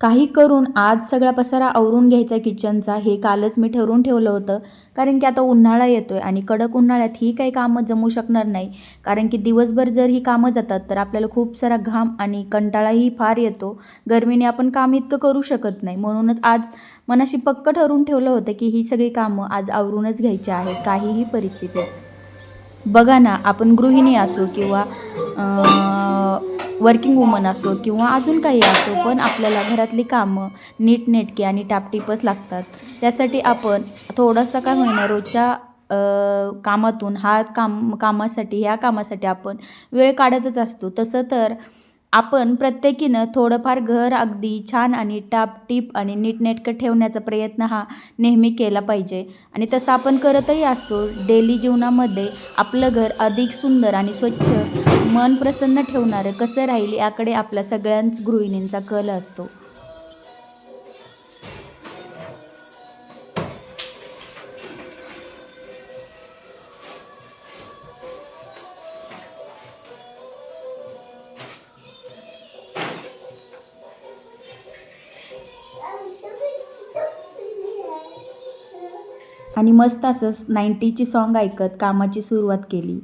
काही करून आज सगळा पसारा आवरून घ्यायचा किचनचा हे कालच मी ठरवून ठेवलं होतं. कारण की आता उन्हाळा येतो आहे आणि कडक उन्हाळ्यात ही काही कामं जमू शकणार नाही. कारण की दिवसभर जर ही कामं जातात तर आपल्याला खूप सारा घाम आणि कंटाळाही फार येतो. गरमीने आपण काम इतकं करू शकत नाही. म्हणूनच आज मनाशी पक्क ठरवून ठेवलं होतं की ही सगळी कामं आज आवरूनच घ्यायची आहेत. काहीही परिस्थितीत बघा ना आपण गृहिणी असू किंवा वर्किंग वुमन असो किंवा अजून काही असो पण आपल्याला घरातली कामं नीटनेटकी आणि टापटीपच लागतात. त्यासाठी आपण थोडंसं काय होईना रोजच्या कामातून हा काम कामासाठी ह्या कामासाठी आपण वेळ काढतच असतो. तसं तर आपण प्रत्येकीनं थोडंफार घर अगदी छान आणि टापटीप आणि नीटनेटकं ठेवण्याचा प्रयत्न हा नेहमी केला पाहिजे. आणि तसं आपण करतही असतो. डेली जीवनामध्ये आपलं घर अधिक सुंदर आणि स्वच्छ मन प्रसन्न ठेवणारं कसं राहील याकडे आपल्या सगळ्यांच गृहिणींचा कल असतो. आणि मस्त असं नाईन्टीची सॉन्ग ऐकत कामाची सुरुवात केली.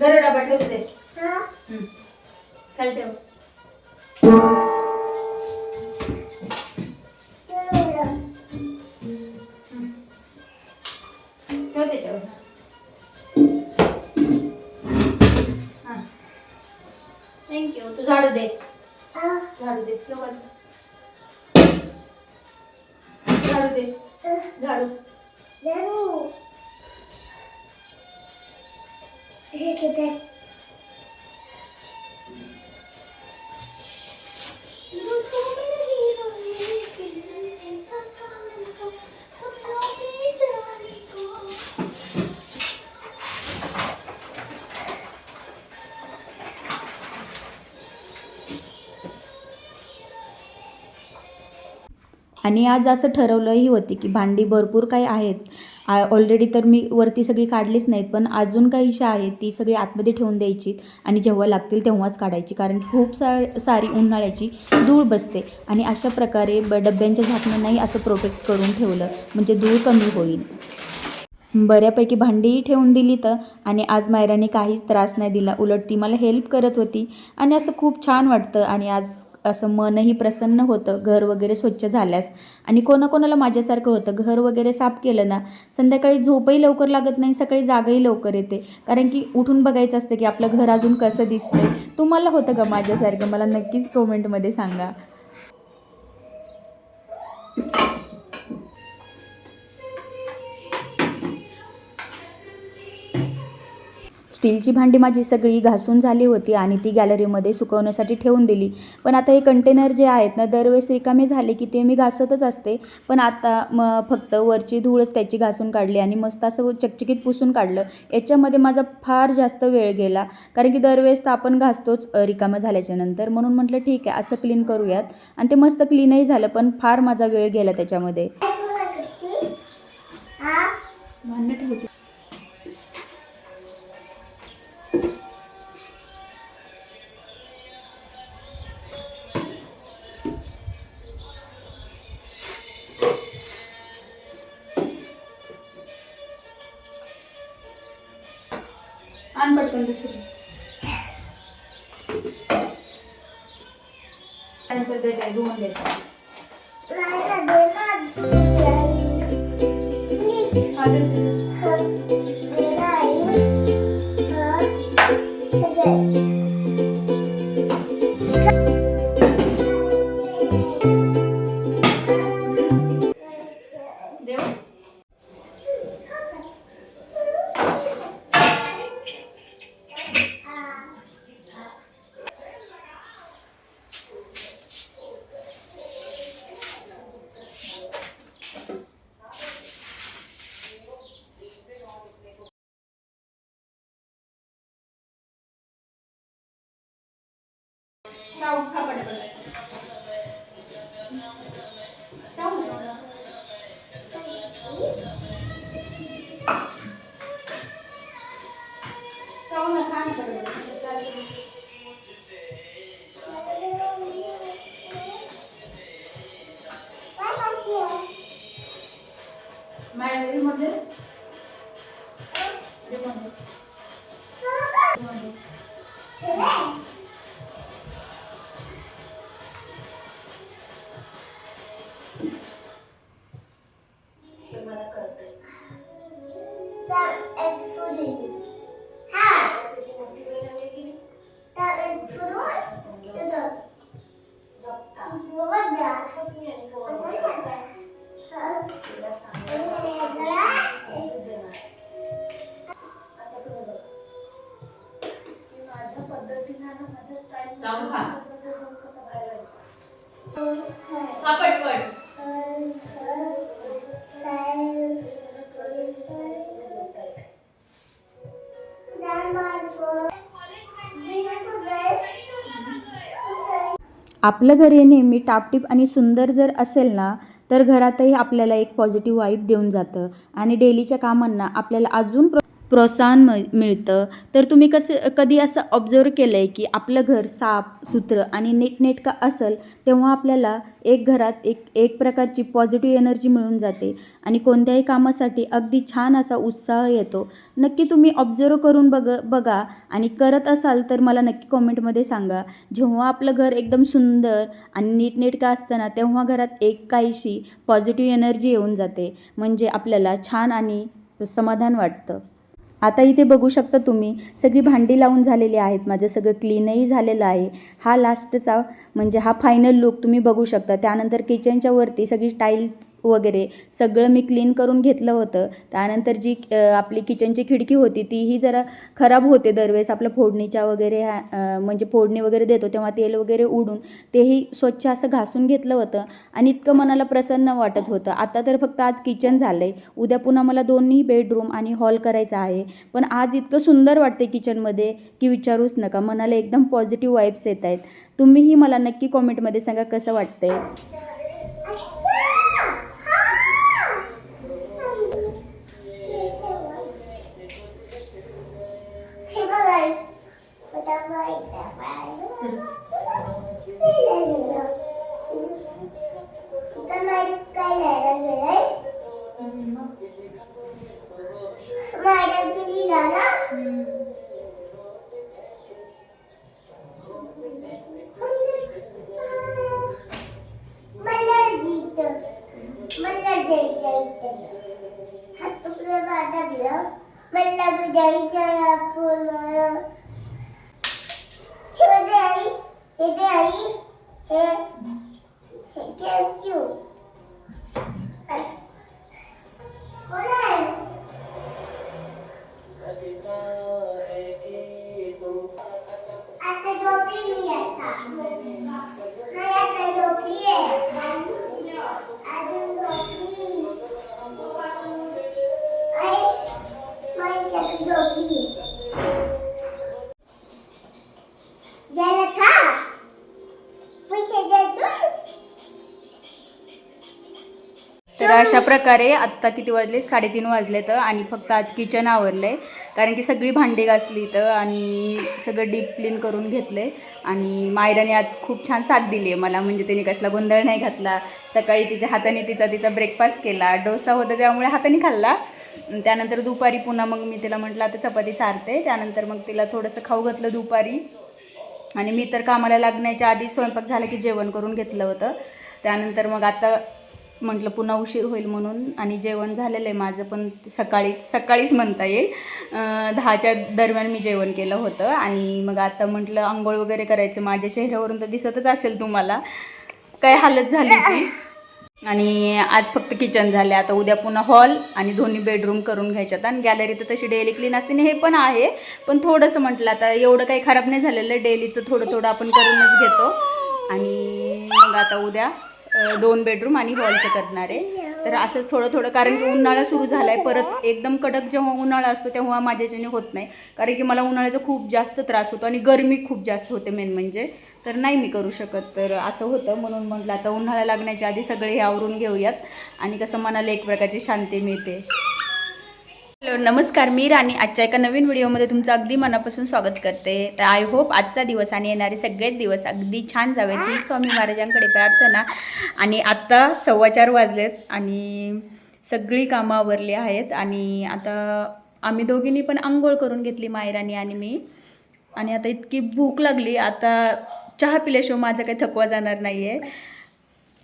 बरं डबा ठेवते खाली ठेव. आणि आज असं ठरवलंही होते की भांडी भरपूर काही आहेत ऑलरेडी तर मी वरती सगळी काढलीच नाहीत पण अजून काहीशी आहेत ती सगळी आतमध्ये ठेवून द्यायची आणि जेव्हा लागतील तेव्हाच काढायची कारण की खूप सा सारी उन्हाळ्याची धूळ बसते आणि अशा प्रकारे ब डब्यांच्या झाकणांनाही असं प्रोटेक्ट करून ठेवलं म्हणजे धूळ कमी होईल. बऱ्यापैकी भांडीही ठेवून दिली तर आणि आज मायराने काहीच त्रास नाही दिला उलट ती मला हेल्प करत होती आणि असं खूप छान वाटतं आणि आज असं मनही प्रसन्न होतं. घर वगैरे स्वच्छ झाल्यास. आणि कोणाकोणाला माझ्यासारखं होतं. घर वगैरे साफ केलं ना संध्याकाळी झोपही लवकर लागत नाही सकाळी जागाही लवकर येते. कारण की उठून बघायचं असतं की आपलं घर अजून कसं दिसतंय. तुम्हाला होतं का माझ्यासारखं? मला नक्कीच कमेंटमध्ये सांगा. स्टीलची भांडी माझी सगळी घासून झाली होती आणि ती गॅलरीमध्ये सुकवण्यासाठी ठेवून दिली. पण आता हे कंटेनर जे आहेत ना दरवेळेस रिकामे झाले की ते मी घासतच असते. पण आता मग फक्त वरची धूळच त्याची घासून काढली आणि मस्त असं चकचकीत पुसून काढलं. याच्यामध्ये माझा फार जास्त वेळ गेला. कारण की दरवेळेस तर आपण घासतोच रिकामं झाल्याच्यानंतर. म्हणून म्हटलं ठीक आहे असं क्लीन करूयात. आणि ते मस्त क्लीनही झालं पण फार माझा वेळ गेला त्याच्यामध्ये. भांडं ठेवते. त्यानंतर द्यायचं धुवून द्यायचं आपलं घर हे नेहमी टापटीप आणि सुंदर जर असेल ना तर घरातही आपल्याला एक पॉझिटिव्ह वाईब देऊन जातं. आणि डेलीच्या कामांना आपल्याला अजून प्रो प्रोत्साहन म मिळतं. तर तुम्ही कसं कधी असं ऑब्झर्व केलं आहे की आपलं घर साफ सुथरं आणि नीटनेटकं असेल तेव्हा आपल्याला एक घरात एक एक प्रकारची पॉझिटिव्ह एनर्जी मिळून जाते आणि कोणत्याही कामासाठी अगदी छान असा उत्साह येतो. नक्की तुम्ही ऑब्झर्व करून बघ बघा आणि करत असाल तर मला नक्की कॉमेंटमध्ये सांगा. जेव्हा आपलं घर एकदम सुंदर आणि नीटनेटकं असतं ना तेव्हा घरात एक काहीशी पॉझिटिव्ह एनर्जी येऊन जाते. म्हणजे आपल्याला छान आणि समाधान वाटतं. आता इथे बघू शकता तुम्ही सगळी भांडी लावून झालेली आहेत माझं सगळं क्लीनही झालेलं आहे. हा लास्टचा म्हणजे हा फायनल लुक तुम्ही बघू शकता. त्यानंतर किचनच्या वरती सगळी टाईल वगैरे सगळं मी क्लीन करून घेतलं होतं. त्यानंतर जी आपली किचनची खिडकी होती तीही जरा खराब होते दरवेळेस. आपलं फोडणीच्या वगैरे ह्या म्हणजे फोडणी वगैरे देतो तेव्हा तेल वगैरे उडून तेही स्वच्छ असं घासून घेतलं होतं. आणि इतकं मनाला प्रसन्न वाटत होतं. आता तर फक्त आज किचन झालं आहे उद्या पुन्हा मला दोन्ही बेडरूम आणि हॉल करायचा आहे. पण आज इतकं सुंदर वाटते किचनमध्ये की विचारूच नका. मनाला एकदम पॉझिटिव्ह वाईब्स येत आहेत तुम्हीही मला नक्की कॉमेंटमध्ये सांगा कसं वाटतंय. 爱你的话，就是谢谢你哦。हे चेंचू तर अशा प्रकारे आत्ता किती वाजले? साडेतीन वाजले तर आणि फक्त आज किचन आवरलं आहे कारण की सगळी भांडी घासली तर आणि सगळं डीप क्लीन करून घेतलं आहे आणि मायराने आज खूप छान साथ दिली आहे मला. म्हणजे तिने कसला गोंधळ नाही घातला. सकाळी तिच्या हाताने तिचा तिचा ब्रेकफास्ट केला. डोसा होता त्यामुळे हाताने खाल्ला. त्यानंतर दुपारी पुन्हा मग मी तिला म्हटलं आता चपाती चारते. त्यानंतर मग तिला थोडंसं खाऊ घातलं दुपारी. आणि मी तर कामाला लागण्याच्या आधी स्वयंपाक झाला की जेवण करून घेतलं होतं. त्यानंतर मग आता म्हटलं पुन्हा उशीर होईल म्हणून आणि जेवण झालेलं आहे माझं पण सकाळीच सकाळीच म्हणता येईल. दहाच्या दरम्यान मी जेवण केलं होतं आणि मग आता म्हटलं आंघोळ वगैरे करायचं. माझ्या चेहऱ्यावरून तर दिसतच असेल तुम्हाला. काय हालत झाली ती आणि आज फक्त किचन झाले आता उद्या पुन्हा हॉल आणि दोन्ही बेडरूम करून घ्यायच्यात. आणि गॅलरी तर तशी डेली क्लीन असते हे पण आहे. पण थोडंसं म्हटलं आता एवढं काही खराब नाही झालेलं. डेली तर थोडं थोडं आपण करूनच घेतो. आणि मग आता उद्या दोन बेडरूम आणि हॉलचं करणार आहे. तर असंच थोडं थोडं कारण की उन्हाळा सुरू झाला आहे परत एकदम कडक जेव्हा उन्हाळा असतो तेव्हा माझ्याच्याने होत नाही. कारण की मला उन्हाळ्याचा खूप जास्त त्रास होतो आणि गरमी खूप जास्त होते मेन म्हणजे. तर नाही मी करू शकत तर असं होतं. म्हणून म्हटलं आता उन्हाळा लागण्याच्या आधी सगळे हे आवरून घेऊयात. आणि कसं मनाला एक प्रकारची शांती मिळते. हॅलो नमस्कार मी राणी. आजच्या एका नवीन व्हिडिओमध्ये तुमचं अगदी मनापासून स्वागत करते. तर आय होप आजचा दिवस आणि येणारे सगळेच दिवस अगदी छान जावेत. ही स्वामी महाराजांकडे प्रार्थना आणि आत्ता सव्वा चार वाजलेत आणि सगळी कामं आवरली आहेत आणि आता आम्ही दोघींनी पण आंघोळ करून घेतली मायराणी आणि मी. आणि आता इतकी भूक लागली. आता चहा पिल्याशिवाय माझा काही थकवा जाणार नाही आहे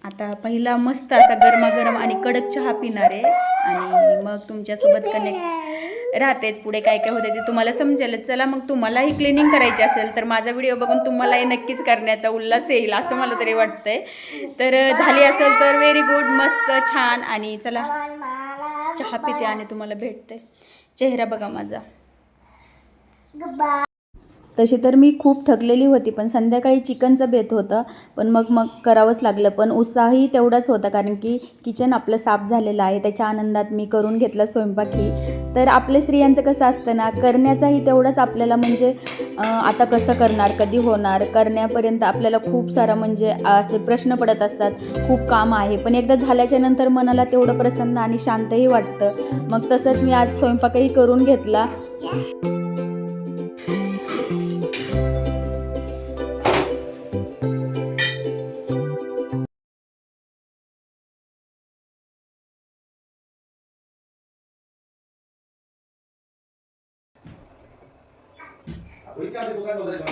आता पहिला मस्त असा गरमागरम आणि कडक चहा पिणार आहे. आणि मग तुमच्यासोबत कनेक्ट राहतेच पुढे काय काय होते ते तुम्हाला समजेल चला मग तुम्हालाही क्लिनिंग करायची असेल तर माझा व्हिडिओ बघून तुम्हालाही नक्कीच करण्याचा उल्हास येईल असं मला तरी वाटतंय. तर झाली असेल तर व्हेरी गुड मस्त छान आणि चला चहा पिते आणि तुम्हाला भेटते. चेहरा बघा माझा. तशी तर मी खूप थकलेली होती पण संध्याकाळी चिकनचं बेत होतं पण मग मग करावंच लागलं. पण उत्साहही तेवढाच होता कारण की किचन आपलं साफ झालेलं आहे त्याच्या आनंदात मी करून घेतलं स्वयंपाकही तर आपल्या स्त्रियांचं कसं असतं ना करण्याचाही तेवढाच आपल्याला म्हणजे आता कसं करणार कधी होणार? करण्यापर्यंत आपल्याला खूप सारा म्हणजे असे प्रश्न पडत असतात खूप काम आहे. पण एकदा झाल्याच्यानंतर मनाला तेवढं प्रसन्न आणि शांतही वाटतं. मग तसंच मी आज स्वयंपाकही करून घेतला. tacos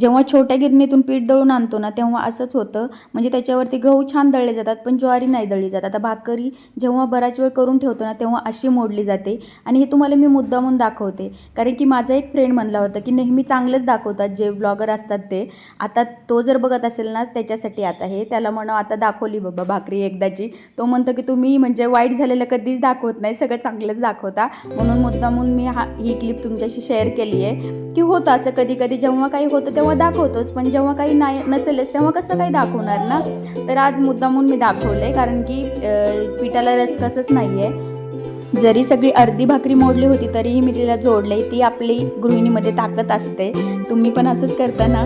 जेव्हा छोट्या गिरणीतून पीठ दळून आणतो ना तेव्हा असंच होतं. म्हणजे त्याच्यावरती गहू छान दळले जातात पण ज्वारी नाही दळली जात. आता भाकरी जेव्हा बराच वेळ करून ठेवतो ना तेव्हा अशी मोडली जाते. आणि हे तुम्हाला मी मुद्दामून दाखवते. कारण की माझा एक फ्रेंड म्हणला होता की नेहमी चांगलंच दाखवतात जे ब्लॉगर असतात ते. आता तो जर बघत असेल ना त्याच्यासाठी आता हे त्याला म्हणा आता दाखवली बाबा भाकरी एकदाची. तो म्हणतो की तुम्ही म्हणजे वाईट झालेलं कधीच दाखवत नाही सगळं चांगलंच दाखवता. म्हणून मुद्दामून मी हा ही क्लिप तुमच्याशी शेअर केली आहे की होतं असं कधी कधी जेव्हा काही होतं तेव्हा दाखवतोच पण जेव्हा काही नाही नसेलच तेव्हा कसं काही दाखवणार ना? तर आज मुद्दामून मी दाखवलं कारण की पिठाला रस कसंच नाही आहे जरी सगळी अर्धी भाकरी मोडली होती तरीही मी तिला जोडले ती आपली गृहिणीमध्ये ताकद असते. तुम्ही पण असंच करता ना?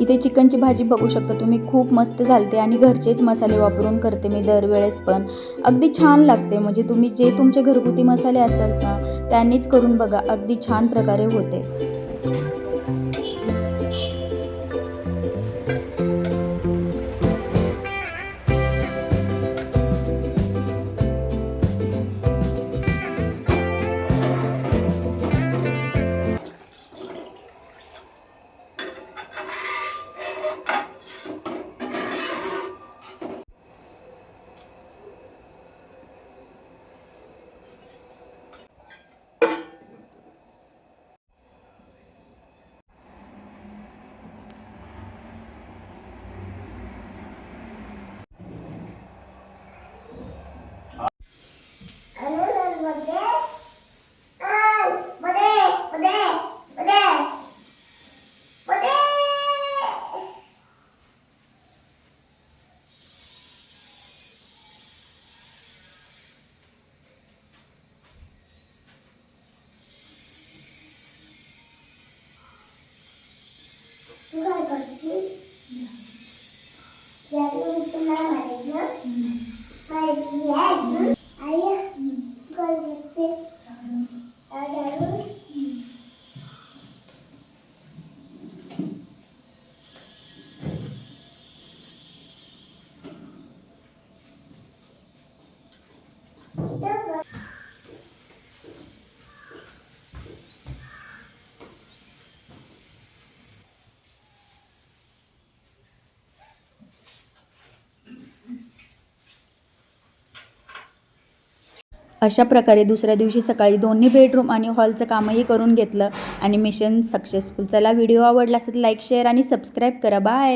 इथे चिकनची भाजी बघू शकता तुम्ही. खूप मस्त झालते आणि घरचेच मसाले वापरून करते मी दरवेळेस पण. अगदी छान लागते. म्हणजे तुम्ही जे तुमचे घरगुती मसाले असतात ना त्यांनीच करून बघा. अगदी छान प्रकारे होते. अशा प्रकारे दुसऱ्या दिवशी सकाळी दोन्ही बेडरूम आणि हॉलचं कामही करून घेतलं आणि मिशन सक्सेसफुल चला व्हिडिओ आवडला असेल तर लाईक शेअर आणि सबस्क्राईब करा. बाय